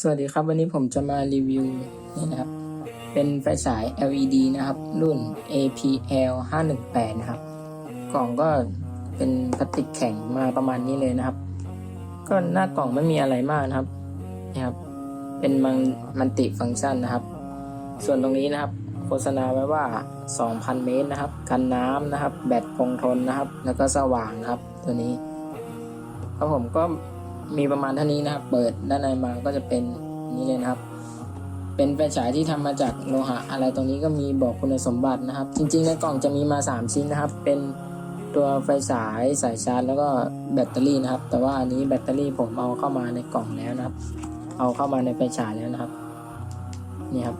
สวัสดีครับ วันนี้ผมจะมารีวิวนี่นะครับ เป็นไฟฉาย LED นะครับ รุ่น APL 518นะครับ กล่องก็เป็นพลาสติกแข็งมาประมาณนี้เลยนะครับ ก็หน้ากล่องไม่มีอะไรมากนะครับนี่ครับ เป็นมันมันติฟังก์ชันนะครับ ส่วนตรงนี้นะครับ โฆษณาไว้ว่า 2,000 เมตรนะครับ กันน้ำนะครับ แบตคงทนนะครับ แล้วก็สว่างนะครับ ตัวนี้ครับผมก็ มีประมาณเท่านี้นะครับ เปิดด้านในมาก็จะเป็นนี้เลยนะครับ เป็นไฟฉายที่ทำมาจากโลหะ อะไรตรงนี้ก็มีบอกคุณสมบัตินะครับ จริง ๆ ในกล่องจะมีมา 3 ชิ้นนะครับ เป็นตัวไฟฉายสายชาร์จ แล้วก็แบตเตอรี่นะครับ แต่ว่าอันนี้แบตเตอรี่ผมเอาเข้ามาในกล่องแล้วนะครับ เอาเข้ามาในไฟฉายแล้วนะครับ นี่ครับ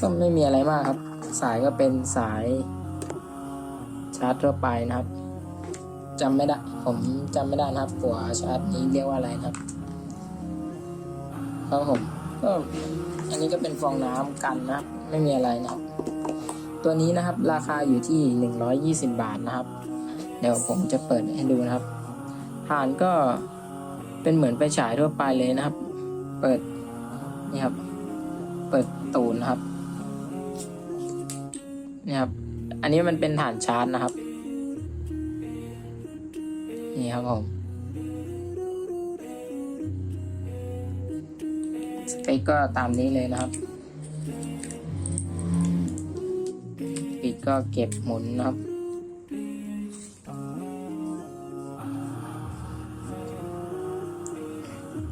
ก็ไม่มีอะไรมากครับ สายก็เป็นสายชาร์จทั่วไปนะครับ จำไม่ได้ ผมจำไม่ได้นะครับหัวชาร์จนี้เรียกว่าอะไรนะครับ ครับผมก็อันนี้ก็เป็นฟองน้ำกันนะครับ ไม่มีอะไรนะครับ ตัวนี้นะครับราคาอยู่ที่ 120 บาทนะครับ เดี๋ยวผมจะเปิดให้ดูนะครับฐานก็เป็นเหมือนไฟฉายทั่วไปเลยนะครับ เปิดนี่ครับ เปิดตูนนะครับนี่ครับ อันนี้มันเป็นฐานชาร์จนะครับ นี่ครับผมสเปคก็ตามนี้เลยนะครับ ปิดก็เก็บหมุนนะครับ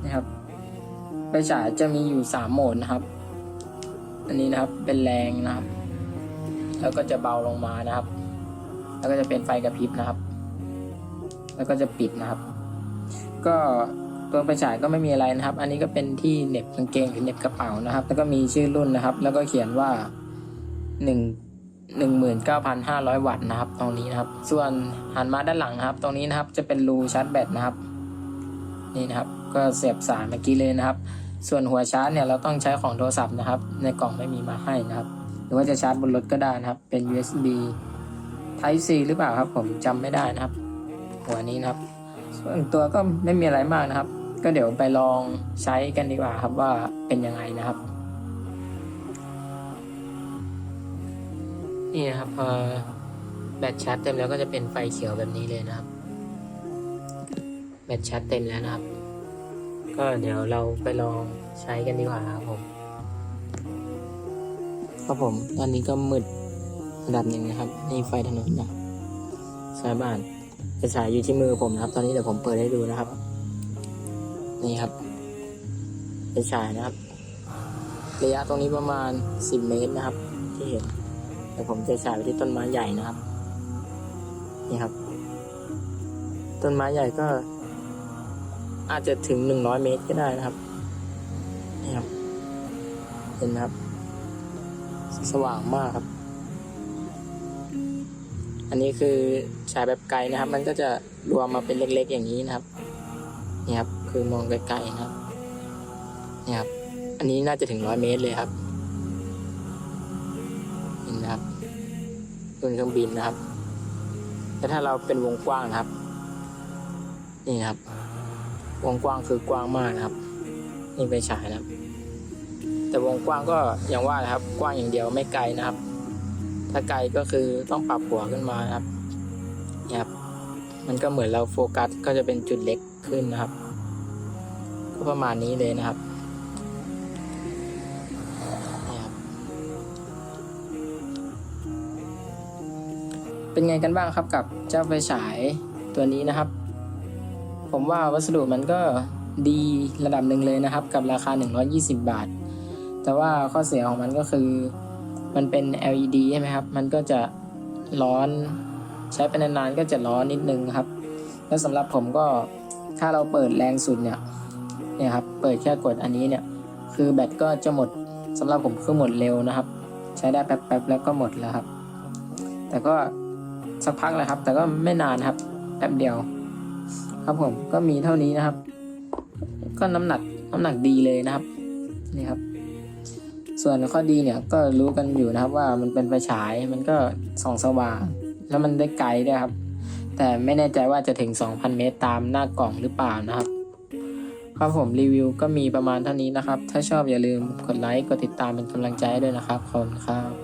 นี่ครับไฟฉายจะมีอยู่สามโหมดนะครับ อันนี้นะครับเป็นแรงนะครับ แล้วก็จะเบาลงมานะครับ แล้วก็จะเป็นไฟกระพริบนะครับ แล้วก็จะปิดนะครับ ก็ตัวไฟฉายก็ไม่มีอะไรนะครับ อันนี้ก็เป็นที่เน็บกางเกงหรือเน็บกระเป๋านะครับ แล้วก็มีชื่อรุ่นนะครับ แล้วก็เขียนว่าหนึ่งหนึ่งหมื่นเก้าพันห้าร้อยวัตต์นะครับ ตรงนี้นะครับ ส่วนหันมาด้านหลังนะครับ ตรงนี้นะครับจะเป็นรูชาร์จแบตนะครับ นี่นะครับ ก็เสียบสายเมื่อกี้เลยนะครับ ส่วนหัวชาร์จเนี่ยเราต้องใช้ของโทรศัพท์นะครับ ในกล่องไม่มีมาให้นะครับ หรือว่าจะชาร์จบนรถก็ได้นะครับ เป็น USB Type C หรือเปล่าครับ ผมจำไม่ได้นะครับ หัวนี้นะครับ ส่วนตัวก็ไม่มีอะไรมากนะครับ ก็เดี๋ยวไปลองใช้กันดีกว่าครับว่าเป็นยังไงนะครับ นี่นะครับพอแบตชาร์จเต็มแล้วก็จะเป็นไฟเขียวแบบนี้เลยนะครับ แบตชาร์จเต็มแล้วนะครับ ก็เดี๋ยวเราไปลองใช้กันดีกว่าครับผมครับผมตอนนี้ก็มืดระดับหนึ่งนะครับ นี่ไฟถนนนะสายบ้าน จะฉายอยู่ที่มือผมนะครับ ตอนนี้เดี๋ยวผมเปิดให้ดูนะครับ นี่ครับไปฉายนะครับ ระยะตรงนี้ประมาณ10เมตรนะครับ ที่เห็นเดี๋ยวผมจะฉายไปที่ต้นไม้ใหญ่นะครับ นี่ครับ ต้นไม้ใหญ่ก็ อาจจะถึง100เมตรก็ได้นะครับ นี่ครับ เห็นนะครับ สว่างมากครับ อันนี้คือฉายแบบไกลนะครับ มันก็จะรวมมาเป็นเล็กๆอย่างนี้นะครับนี่ครับคือมองไกลๆนะครับนี่ครับ อันนี้น่าจะถึงร้อยเมตรเลยครับนี่นะครับบนเครื่องบินนะครับ แต่ถ้าเราเป็นวงกว้างนะครับ นี่นะครับ วงกว้างคือกว้างมากนะครับ นี่ไปฉายนะครับ แต่วงกว้างก็อย่างว่านะครับ กว้างอย่างเดียวไม่ไกลนะครับ ถ้าไกลก็คือต้องปรับหัวขึ้นมาครับเนี่ยครับ มันก็เหมือนเราโฟกัสก็จะเป็นจุดเล็กขึ้นนะครับ ก็ประมาณนี้เลยนะครับเนี่ยครับเป็นไงกันบ้างครับกับเจ้าไฟฉายตัวนี้นะครับ ผมว่าวัสดุมันก็ดีระดับหนึ่งเลยนะครับ กับราคา 120 บาท แต่ว่าข้อเสียของมันก็คือ มันเป็น LED ใช่ไหมครับ มันก็จะร้อนใช้ไปนานๆก็จะร้อนนิดนึงครับ แล้วสำหรับผมก็ถ้าเราเปิดแรงสุดเนี่ยเนี่ยครับเปิดแค่กดอันนี้เนี่ยคือแบตก็จะหมดสำหรับผมคือหมดเร็วนะครับ ใช้ได้แป๊บๆแล้วก็หมดแล้วครับ แต่ก็สักพักแหละครับ แต่ก็ไม่นานครับแป๊บเดียว ครับผมก็มีเท่านี้นะครับ ก็น้ำหนักน้ำหนักดีเลยนะครับนี่ครับ ส่วนข้อดีเนี่ยก็รู้กันอยู่นะครับว่ามันเป็นไฟฉายมันก็ส่องสว่าง แล้วมันได้ไกลด้วยครับ แต่ไม่แน่ใจว่าจะถึง 2,000 เมตรตามหน้ากล่องหรือเปล่านะครับ ครับผมรีวิวก็มีประมาณเท่านี้นะครับ ถ้าชอบอย่าลืมกดไลค์กดติดตามเป็นกำลังใจด้วยนะครับขอบคุณครับ